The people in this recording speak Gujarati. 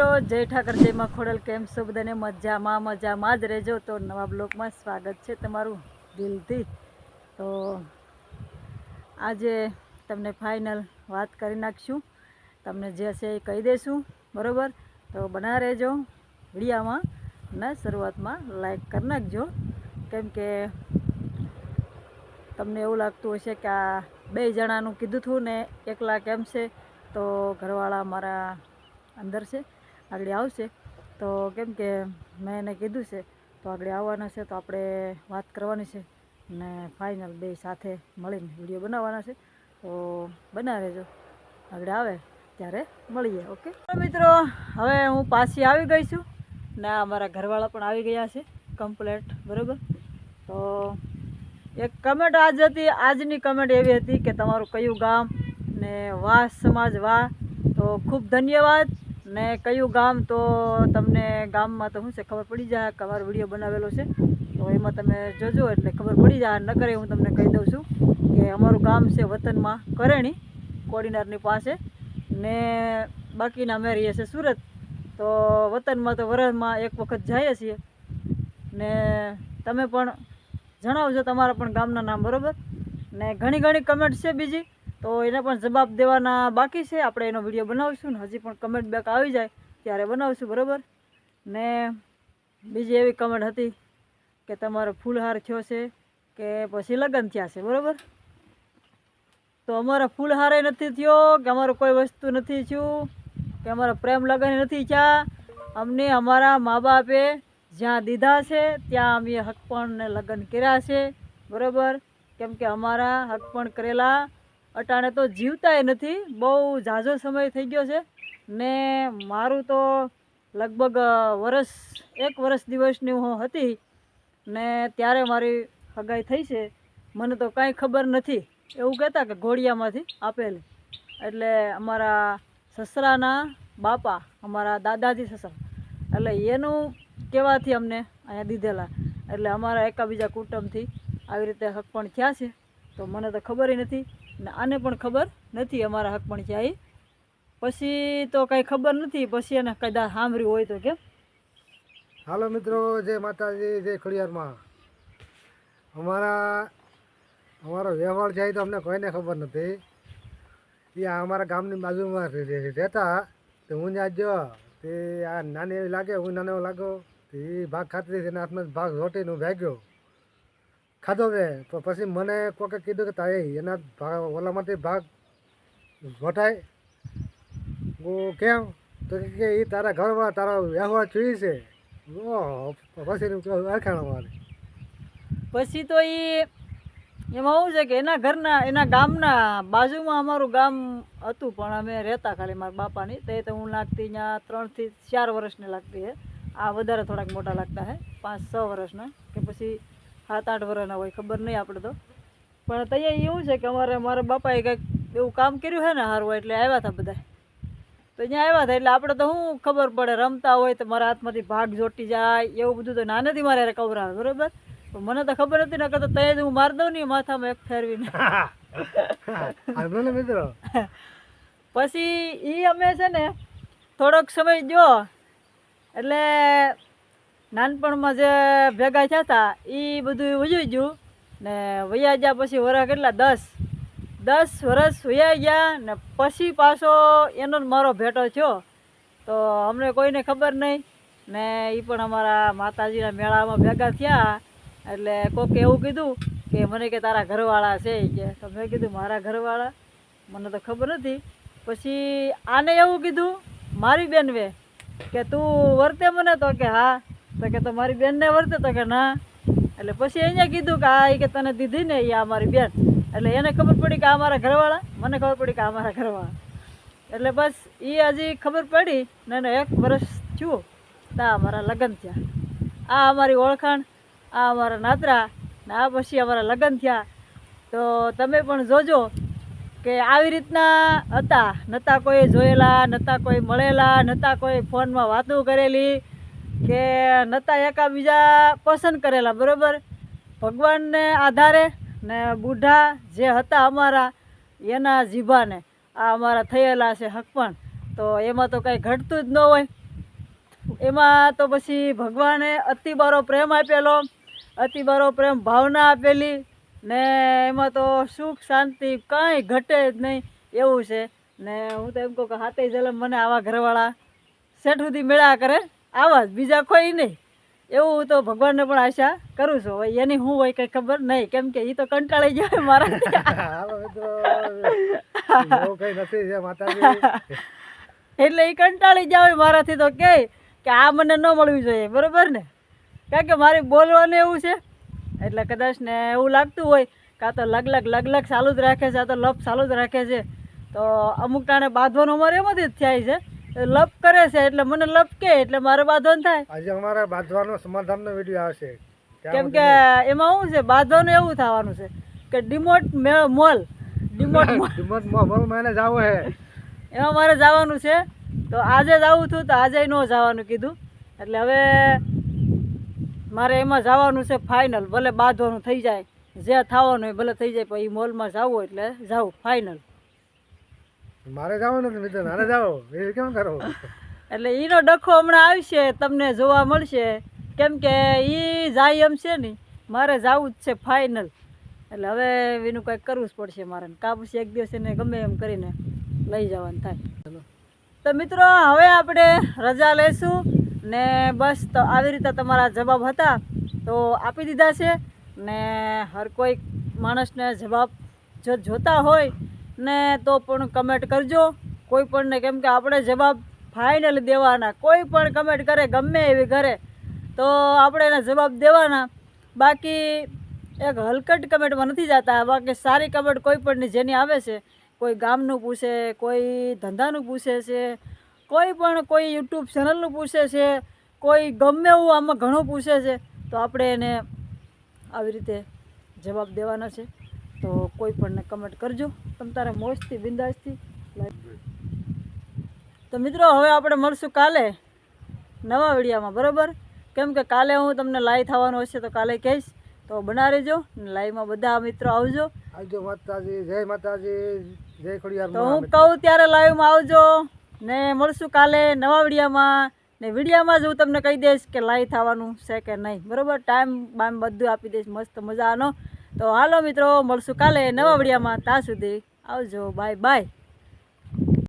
મિત્રો, જય ઠાકર, જય માં ખોડલ કેમ છો બધાને? મજામાં મજામાં જ રહેજો. તો નવા બ્લોગમાં સ્વાગત છે તમારું દિલથી. તો આજે તમને ફાઇનલ વાત કરી નાખશું. તમને જે હશે એ કહી દઈશું બરાબર? તો બના રહેજો વિડીયામાં ને શરૂઆતમાં લાઈક કરી નાખજો. કેમ કે તમને એવું લાગતું હશે કે આ બે જણાનું કીધું હતું ને એકલા કેમ છે? તો ઘરવાળા મારા અંદર છે. આગળ આવશે. તો કેમ કે મેં એને કીધું છે, તો આગળ આવવાના છે, તો આપણે વાત કરવાની છે. ને ફાઇનલ બે સાથે મળીને વીડિયો બનાવવાના છે. તો બનાવેજો આગળ આવે, ત્યારે મળીએ, ઓકે? મિત્રો, હવે હું પાછી આવી ગઈ છું. ને આ મારા ઘરવાળા પણ આવી ગયા છે કમ્પ્લેટ બરાબર? તો એક કમેન્ટ આજ હતી, આજની કમેન્ટ એવી હતી કે તમારું કયું ગામ ને વાહ સમાજ વાહ તો ખૂબ ધન્યવાદ. ને કયું ગામ તો તમને ગામમાં તો શું છે, ખબર પડી જાય કવાર વીડિયો બનાવેલો છે. તો એમાં તમે જોજો, એટલે ખબર પડી જાય. ન કરે હું તમને કહી દઉં છું કે અમારું ગામ છે વતનમાં કરેણી કોડીનારની પાસે ને બાકીના અમે રહીએ છીએ સુરત. તો વતનમાં તો વરસમાં એક વખત જઈએ છીએ. ને તમે પણ જણાવજો તમારા પણ ગામના નામ, બરાબર? ને ઘણી ઘણી કમેન્ટ છે બીજી. તો એને પણ જવાબ દેવાના બાકી છે. આપણે એનો વીડિયો બનાવીશું ને હજી પણ કમેન્ટ બેક આવી જાય ત્યારે બનાવીશું, બરાબર? ને બીજી એવી કમેન્ટ હતી કે તમારો ફૂલહાર થયો છે કે પછી લગ્ન થયા છે, બરાબર? તો અમારો ફૂલહારે નથી થયો, કે અમારો કોઈ વસ્તુ નથી થયું, કે અમારા પ્રેમ લગ્ન નથી થયા. અમને અમારા મા બાપે જ્યાં દીધા છે, ત્યાં અમે હકપણને લગ્ન કર્યા છે, બરાબર? કેમ કે અમારા હકપણ કરેલા અટાણે તો જીવતાય નથી, બહુ ઝાઝો સમય થઈ ગયો છે. ને મારું તો લગભગ વરસ, એક વરસ દિવસની હું હતી ને ત્યારે મારી હગાઈ થઈ છે. મને તો કાંઈ ખબર નથી. એવું કહેતા કે ઘોડિયામાંથી આપેલી. એટલે અમારા સસરાના બાપા, અમારા દાદાજી સસરા, એટલે એનું કહેવાથી અમને અહીંયા દીધેલા. એટલે અમારા એકાબીજા કુટુંબથી આવી રીતે હક પણ થયા છે. તો મને તો ખબર નથી. ને આને પણ ખબર નથી અમારા હક પણ છે પછી તો કાંઈ ખબર નથી, પછી એને કદાચ સાંભળ્યું હોય તો કેમ? હાલો મિત્રો, જય માતાજી, જય ખડિયારમાં. અમારા, અમારો વ્યવહાર જાય તો અમને કોઈને ખબર નથી. એ અમારા ગામની બાજુમાં રહે- રહે- રહેતા. તો હું ત્યાં જો તે આ નાની એવી લાગે, હું નાનો એવો લાગો તે એ ભાગ ખાતરી હતી હાથમાં ભાગ રોટીને હું ભાગ્યો. ખાધો બે તો પછી મને કોકે કીધું કે તારે એના ભાગ ઓલામાંથી ભાગ વટાય. હું કેમ? તો કે એ તારા ઘરમાં તારો વ્યવહાર જોઈ છે. પછી અરખાણ મારે. પછી તો એ એમાં શું છે કે એના ઘરના, એના ગામના બાજુમાં અમારું ગામ હતું, પણ અમે રહેતા ખાલી મારા બાપાની. તે તો હું લાગતી ત્યાં ત્રણથી ચાર વર્ષની લાગતી હે આ વધારે થોડાક મોટા લાગતા હે પાંચ, છ વર્ષના. કે પછી સાત આઠ વર્ષના હોય ખબર નહીં આપણે તો. પણ ત્યાં એવું છે કે અમારે મારા બાપાએ કંઈક એવું કામ કર્યું છે ને સારું એટલે આવ્યા હતા બધા. તો ત્યાં આવ્યા હતા એટલે આપણે તો શું ખબર પડે રમતા હોય તો મારા હાથમાંથી ભાગ જોટી જાય એવું બધું તો નાનેથી મારે કવરાવે બરાબર? મને તો ખબર નથી ને કે તય જ હું માર દઉં ને માથામાં એક ફેરવીને. મિત્રો. પછી એ અમે છે ને થોડોક સમય જો એટલે નાનપણમાં જે ભેગા થયા હતા એ બધું વયું ગયું. ને વયા ગયા પછી વરા કેટલા? દસ. દસ વર્ષ વયા ગયા ને પછી પાછો એનો મારો ભેટો થયો. તો અમને કોઈને ખબર નહીં ને એ પણ અમારા માતાજીના મેળામાં ભેગા થયા. એટલે કોકે એવું કીધું કે મને કે તારા ઘરવાળા છે કે. તો મેં કીધું, મારા ઘરવાળા? મને તો ખબર નથી. પછી આને એવું કીધું મારી બેન વે કે, તું વર્તે મને? તો કે, હા. તો કે તો મારી બેનને વર્તે તો કે ના. એટલે પછી અહીંયા કીધું કે આ કે તને દીધી ને એ અમારી બેન. એટલે એને ખબર પડી કે આ મારા ઘરવાળા. મને ખબર પડી કે આ મારા ઘરવાળા. એટલે બસ એ હજી ખબર પડી ને એને એક વર્ષ થયું. તા અમારા લગ્ન થયા. આ અમારી ઓળખાણ, આ અમારા નાતરા ને આ પછી અમારા લગ્ન થયા. તો તમે પણ જોજો કે આવી રીતના હતા. નતા કોઈ જોયેલા, નતા કોઈ મળેલા, નતા કોઈ ફોનમાં વાતો કરેલી. કે નહોતા એકાબીજા પસંદ કરેલા, બરાબર? ભગવાનને આધારે ને બુઢા જે હતા અમારા, એના જીભાને, આ અમારા થયેલા છે હકપણ તો એમાં તો કંઈ ઘટતું જ ન હોય. એમાં તો પછી ભગવાને અતિ બારો પ્રેમ આપેલો, અતિ બારો પ્રેમ ભાવના આપેલી ને એમાં તો સુખ શાંતિ કાંઈ ઘટે જ નહીં એવું છે. ને હું તો એમ કહું કે હાથે જલમ મને આવા ઘરવાળા સેઠ સુધી મેળા કરે. આવા જ બીજા કોઈ નહીં. એવું તો ભગવાનને પણ આશા કરું છું. હવે એની હું હોય કંઈ ખબર નહીં. કેમ કે એ તો કંટાળી જાય મારા એટલે એ કંટાળી જાય મારાથી તો કે કે આ મને ન મળવી જોઈએ. બરોબર ને? કારણ કે મારે બોલવાનું એવું છે. એટલે કદાચ ને એવું લાગતું હોય કાં તો લગ લગ લગ લગ ચાલુ જ રાખે છે આ તો લપ ચાલુ જ રાખે છે. તો અમુક ટાણે બાંધવાનું અમારે એમાંથી જ થાય છે. લપ કરે છે એટલે મને લપ કે એટલે મારે બાંધવાનું થાય. આજે અમારે બાંધવાનો સમાધાનનો વીડિયો આવશે. કેમ કે એમાં શું છે બાંધવાનું એવું થવાનું છે કે ડિમોટ મોલ. ડિમોટ ડિમોટ મોલ મને જાવ હે. એમાં મારે જવાનું છે. તો આજે જ આવું છું તો આજે ન જવાનું કીધું. એટલે હવે મારે એમાં જવાનું છે ફાઇનલ ભલે બાંધવાનું થઈ જાય જે થવાનું હોય ભલે થઈ જાય પણ એ મોલમાં જવું એટલે જાવું ફાઇનલ મારે જવાનું નથી મિત્ર નાને જાઓ. એ કેમ કરો? એટલે એનો ડખો હમણાં આવશે તમને જોવા મળશે. કેમ કે એ જાય એમ છે ને મારે જવું જ છે ફાઇનલ એટલે હવે એનું કંઈક કરવું જ પડશે મારે. કાં પછી એક દિવસ એને ગમે એમ કરીને લઈ જવાનું થાય. તો મિત્રો હવે આપણે રજા લઈશું. ને બસ તો આવી રીતે તમારા જવાબ હતા તો આપી દીધા છે. ને હર કોઈ માણસને જવાબ જો જોતા હોય ને તો પણ કમેન્ટ કરજો. કોઈ પણને કેમ કે આપણે જવાબ ફાઇનલ દેવાના. કોઈ પણ કમેન્ટ કરે ગમે એવી કરે તો આપણે એને જવાબ દેવાના. બાકી એક હલકટ કમેન્ટમાં નથી જતા. બાકી સારી કમેન્ટ કોઈ પણની જેની આવે છે, કોઈ ગામનું પૂછે, કોઈ ધંધાનું પૂછે છે, કોઈ પણ કોઈ યુટ્યુબ ચેનલનું પૂછે છે, કોઈ ગમે એવું આમાં ઘણું પૂછે છે, તો આપણે એને આવી રીતે જવાબ દેવાના છે. કોઈ પણને કમેન્ટ કરજો. તમ તારે મોજથી બિંદાસથી તો મિત્રો હવે આપણે મળશું કાલે નવા વિડીયામાં બરાબર? કેમ કે કાલે હું તમને લાઈવ થવાનું હશે તો કાલે કહીશ. તો બના રહેજો લાઈવમાં બધા મિત્રો આવજો. આવજો માતાજી જય માતાજી જય ખોડિયાર તો હું કહું ત્યારે લાઈવમાં આવજો ને મળશું કાલે નવા વિડીયામાં. ને વિડીયામાં જ હું તમને કહી દઈશ કે લાઈવ થવાનું છે કે નહીં. બરાબર? ટાઈમ બાઈમ બધું આપી દઈશ. મસ્ત મજાનો. તો હાલો મિત્રો મળશું કાલે નવા વિડીયોમાં. ત્યાં સુધી આવજો બાય બાય.